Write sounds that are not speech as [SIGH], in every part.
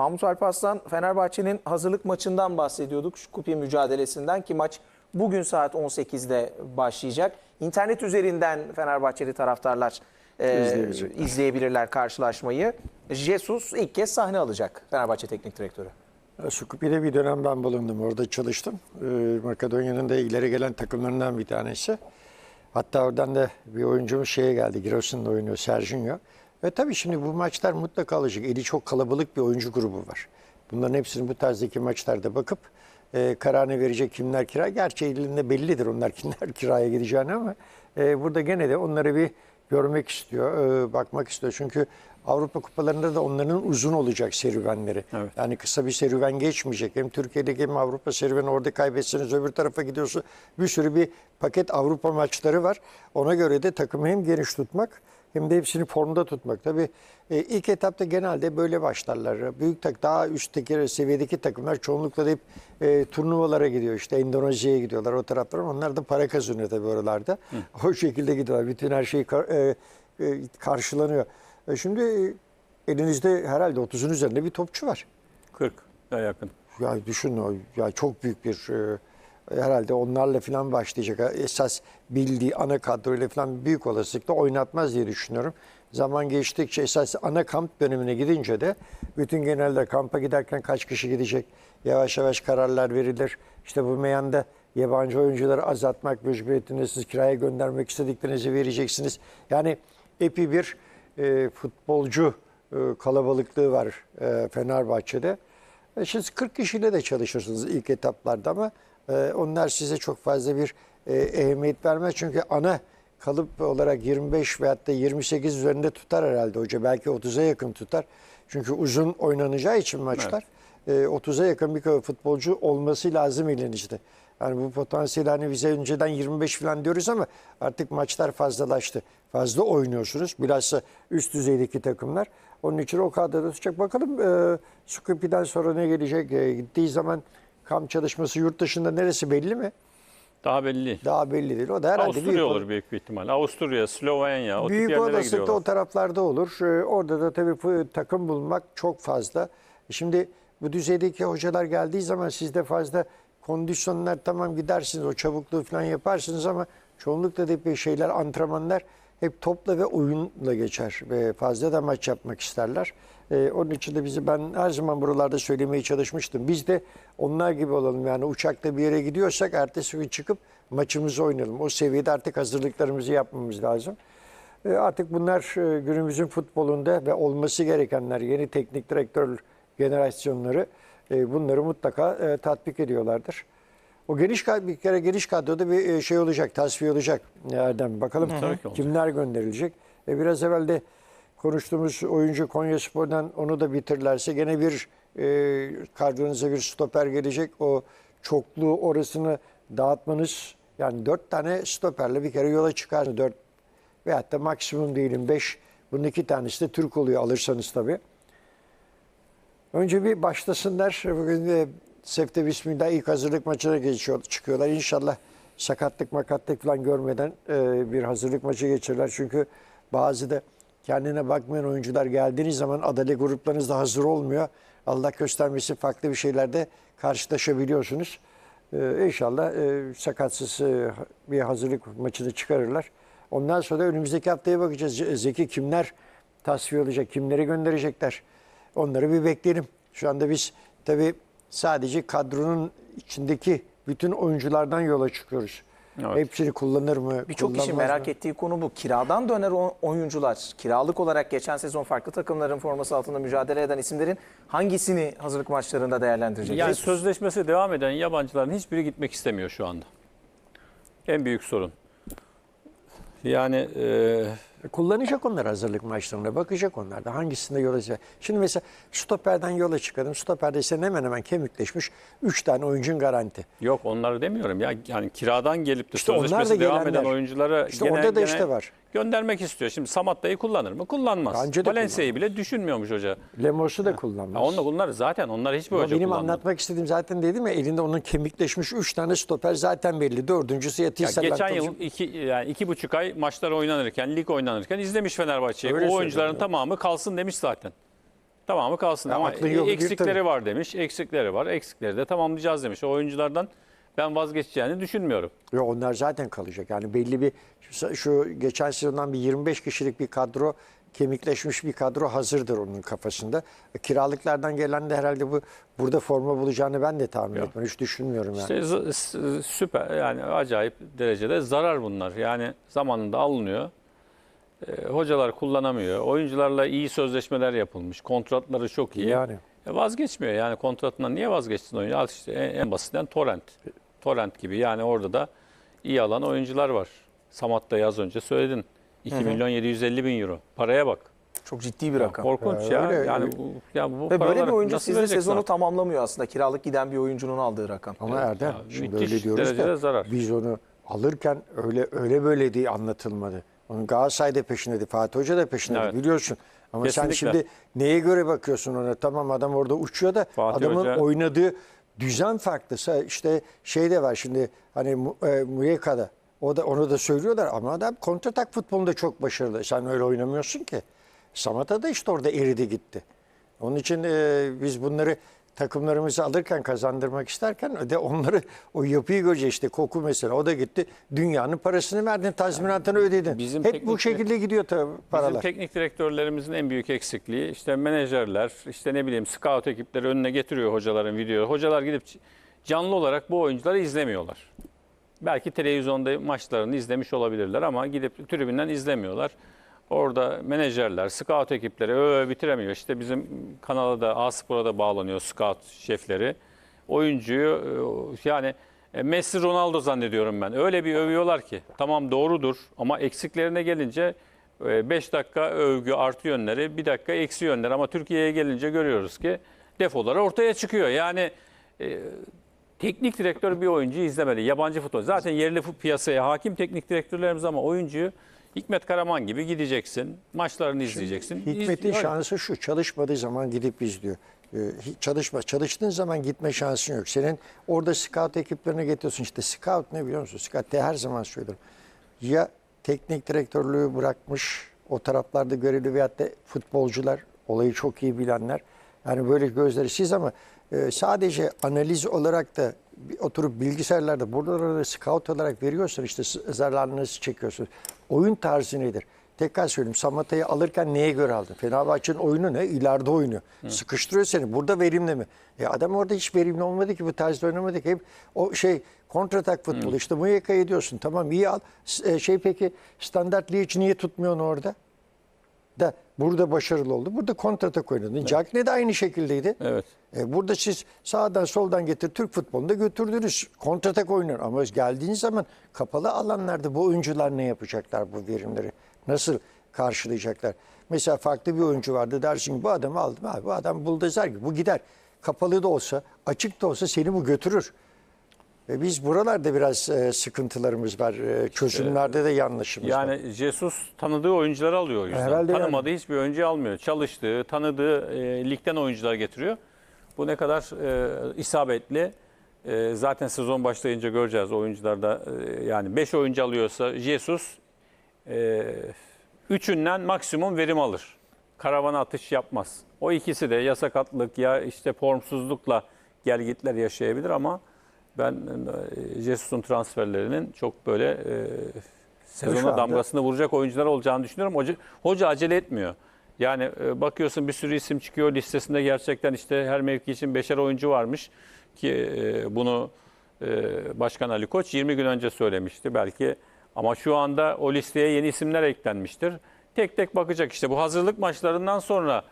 Mahmut Alparslan Fenerbahçe'nin hazırlık maçından bahsediyorduk. Şu kupi mücadelesinden ki maç bugün saat 18'de başlayacak. İnternet üzerinden Fenerbahçeli taraftarlar e, izleyebilirler karşılaşmayı. Jesus ilk kez sahne alacak Fenerbahçe Teknik Direktörü. Sukupi'de bir dönem ben bulundum. Orada çalıştım. Ee, Makedonya'nın da ileri gelen takımlarından bir tanesi. Hatta oradan da bir oyuncumuz şeye geldi. Giresun'da oynuyor Serginho. Ve tabii şimdi bu maçlar mutlaka alacak. Eli çok kalabalık bir oyuncu grubu var. Bunların hepsini bu tarzdaki maçlarda bakıp e, kararını verecek kimler kira. Gerçi elinde bellidir onlar [LAUGHS] kimler kiraya gideceğini ama e, burada gene de onları bir görmek istiyor, e, bakmak istiyor. Çünkü Avrupa kupalarında da onların uzun olacak serüvenleri. Evet. Yani kısa bir serüven geçmeyecek. Hem Türkiye'deki hem Avrupa serüveni orada kaybetseniz öbür tarafa gidiyorsun. Bir sürü bir paket Avrupa maçları var. Ona göre de takımı hem geniş tutmak hem de hepsini formda tutmak. Tabii e, ilk etapta genelde böyle başlarlar. Büyük tak daha üstteki seviyedeki takımlar çoğunlukla hep e, turnuvalara gidiyor. İşte Endonezya'ya gidiyorlar o taraflara. Onlar da para kazanıyor tabii oralarda. [LAUGHS] O şekilde gidiyorlar. Bütün her şey kar- e, e, karşılanıyor. E, şimdi e, elinizde herhalde 30'un üzerinde bir topçu var. 40 daha yakın. Ya düşün ya çok büyük bir e, herhalde onlarla falan başlayacak. Esas bildiği ana kadroyla falan büyük olasılıkla oynatmaz diye düşünüyorum. Zaman geçtikçe esas ana kamp dönemine gidince de bütün genelde kampa giderken kaç kişi gidecek yavaş yavaş kararlar verilir. İşte bu meyanda yabancı oyuncuları azaltmak mecburiyetinde siz kiraya göndermek istediklerinizi vereceksiniz. Yani epi bir e, futbolcu e, kalabalıklığı var e, Fenerbahçe'de. E, Şimdi 40 kişiyle de çalışırsınız ilk etaplarda ama e, onlar size çok fazla bir e, ehemmiyet vermez. Çünkü ana kalıp olarak 25 veyahut da 28 üzerinde tutar herhalde hoca. Belki 30'a yakın tutar. Çünkü uzun oynanacağı için maçlar. E, 30'a yakın bir futbolcu olması lazım elinizde. Yani bu potansiyel hani bize önceden 25 falan diyoruz ama artık maçlar fazlalaştı. Fazla oynuyorsunuz. Bilhassa üst düzeydeki takımlar. Onun için o kadroda tutacak. Bakalım e, Skrippi'den sonra ne gelecek? E, gittiği zaman kamp çalışması yurt dışında neresi belli mi? Daha belli. Daha belli değil. O da herhalde Avusturya büyük, olur büyük bir ihtimal. Avusturya, Slovenya o tip büyük yerlere olasılıkla gidiyorlar. o taraflarda olur. E, orada da tabii takım bulmak çok fazla. Şimdi bu düzeydeki hocalar geldiği zaman sizde fazla kondisyonlar tamam gidersiniz o çabukluğu falan yaparsınız ama çoğunlukla da hep şeyler antrenmanlar hep topla ve oyunla geçer ve fazla da maç yapmak isterler. Ee, onun için de bizi ben her zaman buralarda söylemeye çalışmıştım. Biz de onlar gibi olalım yani uçakta bir yere gidiyorsak ertesi gün çıkıp maçımızı oynayalım. O seviyede artık hazırlıklarımızı yapmamız lazım. E, Artık bunlar e, günümüzün futbolunda ve olması gerekenler yeni teknik direktör generasyonları e, bunları mutlaka e, tatbik ediyorlardır. O geniş bir kere geniş kadroda bir e, şey olacak, tasfiye olacak Erdem. Bakalım Tabii ki olacak. kimler gönderilecek. E, biraz evvel de konuştuğumuz oyuncu Konyaspor'dan onu da bitirirlerse gene bir e, kadronuza bir stoper gelecek. O çokluğu orasını dağıtmanız yani dört tane stoperle bir kere yola çıkar. Dört veyahut da maksimum diyelim beş. Bunun iki tanesi de Türk oluyor alırsanız tabii. Önce bir başlasınlar. Bugün de Sefte Bismillah ilk hazırlık maçına geçiyor, çıkıyorlar. İnşallah sakatlık makatlık falan görmeden e, bir hazırlık maçı geçirirler. Çünkü bazı da kendine bakmayan oyuncular geldiğiniz zaman adalet gruplarınız da hazır olmuyor. Allah göstermesi farklı bir şeylerde karşılaşabiliyorsunuz. E, inşallah e, sakatsız e, bir hazırlık maçını çıkarırlar. Ondan sonra önümüzdeki haftaya bakacağız. Zeki kimler tasfiye olacak, kimleri gönderecekler. Onları bir bekleyelim. Şu anda biz tabii sadece kadronun içindeki bütün oyunculardan yola çıkıyoruz. Evet. Hepsini kullanır mı? Birçok kişi merak mı? ettiği konu bu. Kiradan döner o- oyuncular, kiralık olarak geçen sezon farklı takımların forması altında mücadele eden isimlerin hangisini hazırlık maçlarında değerlendirecek? Yani sözleşmesi devam eden yabancıların hiçbiri gitmek istemiyor şu anda. En büyük sorun. Yani e, Kullanacak onlar hazırlık maçlarında. Bakacak onlar da hangisinde yola çıkacak. Şimdi mesela stoperden yola çıkalım. Stoperde ise hemen hemen kemikleşmiş 3 tane oyuncun garanti. yok onları demiyorum ya. Yani kiradan gelip de İşte sözleşmesi devam gelenler. eden oyunculara İşte gene- orada da gene işte var. Göndermek istiyor. Şimdi Samatta'yı kullanır mı? Kullanmaz. Bence de Valencia'yı bile düşünmüyormuş hoca. Lemos'u da Ya kullanmaz. onunla bunlar zaten onlar hiçbir Ama hoca benim kullanmadı. anlatmak istediğim zaten dedim ya elinde onun kemikleşmiş 3 tane stoper zaten belli. Dördüncüsü Ya Yatisa geçen yıl iki, yani iki buçuk ay maçlar oynanırken, lig oynanırken izlemiş Fenerbahçe'yi. O oyuncuların söylüyorum. tamamı kalsın demiş zaten. Tamamı kalsın Ya ama bir eksikleri var demiş. Eksikleri var. Eksikleri de tamamlayacağız demiş. O oyunculardan ben vazgeçeceğini düşünmüyorum. Ve onlar zaten kalacak. Yani belli bir şu, geçen sezondan bir 25 kişilik bir kadro kemikleşmiş bir kadro hazırdır onun kafasında. E, Kiralıklardan gelen de herhalde bu burada forma bulacağını ben de tahmin Yok. etmiyorum. Hiç düşünmüyorum yani. İşte süper yani acayip derecede zarar bunlar. Yani zamanında alınıyor. E, hocalar kullanamıyor. Oyuncularla iyi sözleşmeler yapılmış. Kontratları çok iyi. Yani. E, vazgeçmiyor. Yani kontratından niye vazgeçsin oyuncu? Al işte en, en basitinden Torrent. Torrent gibi. Yani orada da iyi alan oyuncular var. Samat da az önce söyledin. 2 milyon 750 bin euro. Paraya bak. Çok ciddi bir rakam. Korkunç Ya ya. öyle. Yani bu, ya bu Ve böyle bir oyuncu sizin sezonu abi? tamamlamıyor aslında. Kiralık giden bir oyuncunun aldığı rakam. Ama Erdem Ya, şimdi müthiş öyle diyoruz da zarar. biz onu alırken öyle öyle böyle diye anlatılmadı. Onun Galatasaray da peşindeydi, Fatih Hoca da peşindeydi Evet. biliyorsun. Ama sen Kesinlikle. şimdi neye göre bakıyorsun ona? Tamam adam orada uçuyor da Fatih adamın Hoca- oynadığı düzen farklısa işte şey de var şimdi hani e, Muyeka'da o da onu da söylüyorlar ama adam kontratak futbolunda çok başarılı. Sen öyle oynamıyorsun ki. Samata da işte orada eridi gitti. Onun için e, biz bunları takımlarımızı alırken kazandırmak isterken de onları o yapıyı göreceğiz işte koku mesela o da gitti dünyanın parasını verdin tazminatını ödedin. Bizim Hep bu şekilde gidiyor tabii paralar. Bizim teknik direktörlerimizin en büyük eksikliği işte menajerler, işte ne bileyim scout ekipleri önüne getiriyor hocaların videoyu. Hocalar gidip canlı olarak bu oyuncuları izlemiyorlar. Belki televizyonda maçlarını izlemiş olabilirler ama gidip tribünden izlemiyorlar. Orada menajerler, scout ekipleri öyle bitiremiyor. İşte bizim kanala da A-Spor'a da bağlanıyor scout şefleri. Oyuncuyu e, yani e, Messi Ronaldo zannediyorum ben. Öyle bir övüyorlar ki tamam doğrudur ama eksiklerine gelince 5 dakika övgü artı yönleri, bir dakika eksi yönleri ama Türkiye'ye gelince görüyoruz ki defoları ortaya çıkıyor. Yani e, teknik direktör bir oyuncuyu izlemeli. Yabancı futbol. Zaten yerli piyasaya hakim teknik direktörlerimiz ama oyuncuyu Hikmet Karaman gibi gideceksin. Maçlarını izleyeceksin. Hikmet'in İz- şansı şu çalışmadığı zaman gidip izliyor. Ee, çalışma. Çalıştığın zaman gitme şansın yok. Senin orada scout ekiplerine getiriyorsun. İşte scout ne biliyor musun? Scout de her zaman söylüyorum. Ya teknik direktörlüğü bırakmış o taraflarda görevli veyahut da futbolcular olayı çok iyi bilenler. Yani böyle gözleri siz ama e, sadece analiz olarak da oturup bilgisayarlarda buralara scout olarak veriyorsun işte zararlarınızı çekiyorsun. Oyun tarzı nedir? Tekrar söyleyeyim Samata'yı alırken neye göre aldın? Fenerbahçe'nin oyunu ne? İleride oynuyor. Sıkıştırıyor seni. Burada verimli mi? E adam orada hiç verimli olmadı ki bu tarzda oynamadı ki. Hep o şey kontratak futbolu. İşte Muyeka'yı diyorsun. Tamam iyi al. E, şey peki standart Liège niye tutmuyorsun orada? Da burada başarılı oldu. Burada kontratak oynadın. Cagne de aynı şekildeydi. Evet. E, burada siz sağdan soldan getir Türk futbolunda götürdünüz. Kontratak oynar ama geldiğiniz zaman kapalı alanlarda bu oyuncular ne yapacaklar bu verimleri? Nasıl karşılayacaklar? Mesela farklı bir oyuncu vardı dersin ki bu adamı aldım abi bu adam buldozer gibi bu gider. Kapalı da olsa açık da olsa seni bu götürür. Biz buralarda biraz e, sıkıntılarımız var. E, çözümlerde de yanlışımız var. Yani Jesus tanıdığı oyuncuları alıyor o yüzden. Herhalde. Tanımadığı hiçbir oyuncuyu almıyor. Çalıştığı, tanıdığı e, ligden oyuncular getiriyor. Bu ne kadar e, isabetli. E, zaten sezon başlayınca göreceğiz oyuncularda. E, yani 5 oyuncu alıyorsa Jesus e, üçünden maksimum verim alır. Karavana atış yapmaz. O ikisi de ya sakatlık ya işte formsuzlukla gelgitler yaşayabilir ama ben e, Jesus'un transferlerinin çok böyle e, sezona damgasını vuracak oyuncular olacağını düşünüyorum. Hoca, hoca acele etmiyor. Yani e, bakıyorsun bir sürü isim çıkıyor listesinde gerçekten işte her mevki için beşer oyuncu varmış ki e, bunu e, Başkan Ali Koç 20 gün önce söylemişti belki ama şu anda o listeye yeni isimler eklenmiştir. Tek tek bakacak işte bu hazırlık maçlarından sonra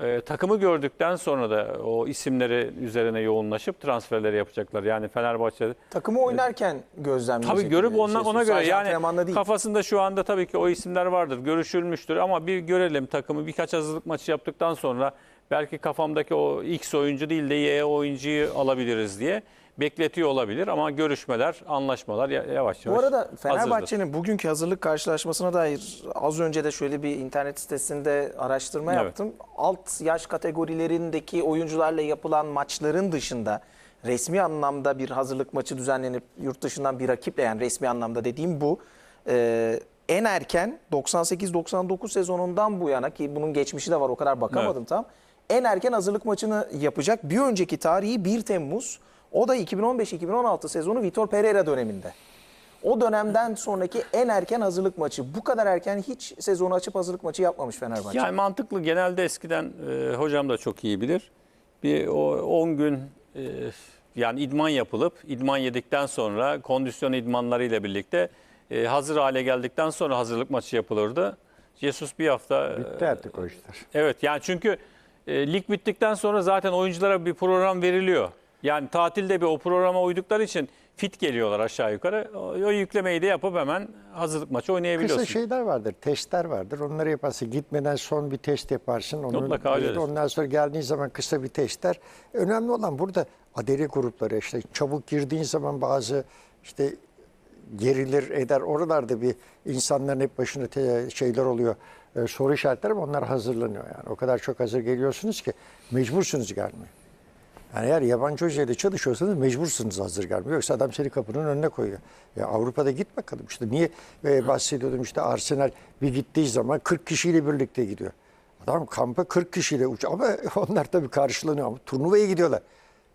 e, takımı gördükten sonra da o isimleri üzerine yoğunlaşıp transferleri yapacaklar. Yani Fenerbahçe Takımı oynarken gözlemleyecek. Tabii görüp ona, Jesus. ona göre yani kafasında şu anda tabii ki o isimler vardır, görüşülmüştür ama bir görelim takımı birkaç hazırlık maçı yaptıktan sonra belki kafamdaki o X oyuncu değil de Y oyuncuyu alabiliriz diye bekletiyor olabilir ama görüşmeler, anlaşmalar ya- yavaş yavaş Bu arada. Fenerbahçe'nin bugünkü hazırlık karşılaşmasına dair az önce de şöyle bir internet sitesinde araştırma Evet. yaptım. Alt yaş kategorilerindeki oyuncularla yapılan maçların dışında resmi anlamda bir hazırlık maçı düzenlenip yurt dışından bir rakiple yani resmi anlamda dediğim bu. Ee, en erken 98-99 sezonundan bu yana ki bunun geçmişi de var o kadar bakamadım tam. en erken hazırlık maçını yapacak. Bir önceki tarihi 1 Temmuz. O da 2015-2016 sezonu Vitor Pereira döneminde. O dönemden sonraki en erken hazırlık maçı. Bu kadar erken hiç sezonu açıp hazırlık maçı yapmamış Fenerbahçe. Yani mantıklı genelde eskiden e, hocam da çok iyi bilir. Bir o 10 gün e, yani idman yapılıp idman yedikten sonra kondisyon idmanlarıyla birlikte e, hazır hale geldikten sonra hazırlık maçı yapılırdı. Jesus bir hafta e, Bitti artık o işler. Evet yani çünkü e, lig bittikten sonra zaten oyunculara bir program veriliyor. Yani tatilde bir o programa uydukları için fit geliyorlar aşağı yukarı. O, o yüklemeyi de yapıp hemen hazırlık maçı oynayabiliyorsun. Kısa şeyler vardır, testler vardır. Onları yaparsın. Gitmeden son bir test yaparsın. Onu, Mutlaka öyledir. Ondan sonra geldiğin zaman kısa bir testler. Önemli olan burada adeli grupları işte çabuk girdiğin zaman bazı işte gerilir eder. Oralarda bir insanların hep başına şeyler oluyor. e, soru işaretleri ama onlar hazırlanıyor yani. O kadar çok hazır geliyorsunuz ki mecbursunuz gelmeye. Yani eğer yabancı hocayla çalışıyorsanız mecbursunuz hazır gelmeye. Yoksa adam seni kapının önüne koyuyor. Ya Avrupa'da git bakalım işte. Niye e, bahsediyordum işte Arsenal bir gittiği zaman 40 kişiyle birlikte gidiyor. Adam kampa 40 kişiyle uç ama [LAUGHS] onlar tabii karşılanıyor ama turnuvaya gidiyorlar.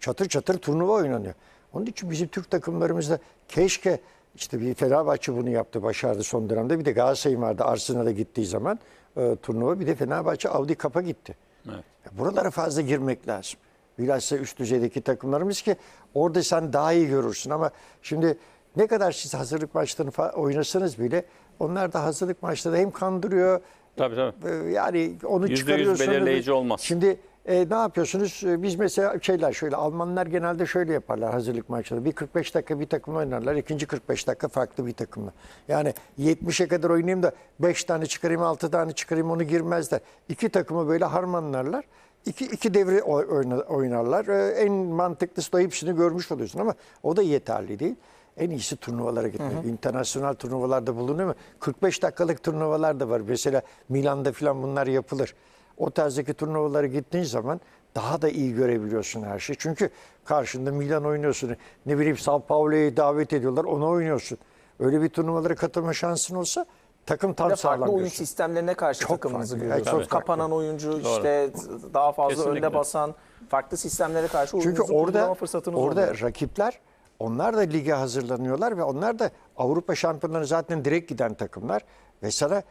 Çatır çatır turnuva oynanıyor. Onun için bizim Türk takımlarımızda keşke işte bir Fenerbahçe bunu yaptı, başardı son dönemde. Bir de Galatasaray'ın vardı Arsenal'a gittiği zaman e, turnuva. Bir de Fenerbahçe Audi Cup'a gitti. Evet. Buralara fazla girmek lazım. Bilhassa üst düzeydeki takımlarımız ki orada sen daha iyi görürsün ama şimdi ne kadar siz hazırlık maçlarını oynasanız bile onlar da hazırlık maçları hem kandırıyor Tabii tabii. ee, yani onu yüz çıkarıyorsunuz. belirleyici olmaz. Şimdi e, ne yapıyorsunuz? E, Biz mesela şeyler şöyle Almanlar genelde şöyle yaparlar hazırlık maçları. Bir 45 dakika bir takımla oynarlar. ikinci 45 dakika farklı bir takımla. Yani 70'e kadar oynayayım da 5 tane çıkarayım 6 tane çıkarayım onu girmezler. İki takımı böyle harmanlarlar. İki, iki devre oy- oyna- oynarlar. E, En mantıklısı da hepsini görmüş oluyorsun ama o da yeterli değil. En iyisi turnuvalara gitmek. İnternasyonel turnuvalarda bulunuyor mu? 45 dakikalık turnuvalar da var. Mesela Milan'da falan bunlar yapılır. O tarzdaki turnuvalara gittiğin zaman daha da iyi görebiliyorsun her şeyi. Çünkü karşında Milan oynuyorsun. Ne bileyim Sao Paulo'yu davet ediyorlar ona oynuyorsun. Öyle bir turnuvalara katılma şansın olsa takım tam de farklı sağlam oyun diyorsun. sistemlerine karşı Çok takımınızı farklı, görüyorsunuz. farklı. Kapanan oyuncu işte daha fazla Kesinlikle. önde basan farklı sistemlere karşı Çünkü orada fırsatınız orada oluyor. rakipler onlar da lige hazırlanıyorlar ve onlar da Avrupa şampiyonlarına zaten direkt giden takımlar ve sana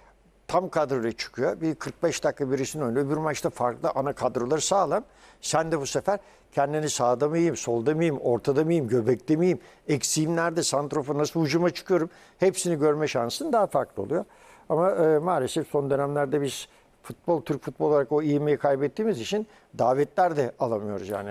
tam kadroyla çıkıyor. Bir 45 dakika birisini oynuyor. Öbür maçta farklı ana kadroları sağlam. Sen de bu sefer kendini sağda mıyım, solda mıyım, ortada mıyım, göbekte miyim, eksiğim nerede, santrofa nasıl hücuma çıkıyorum hepsini görme şansın daha farklı oluyor. Ama e, maalesef son dönemlerde biz futbol, Türk futbol olarak o ivmeyi kaybettiğimiz için davetler de alamıyoruz yani.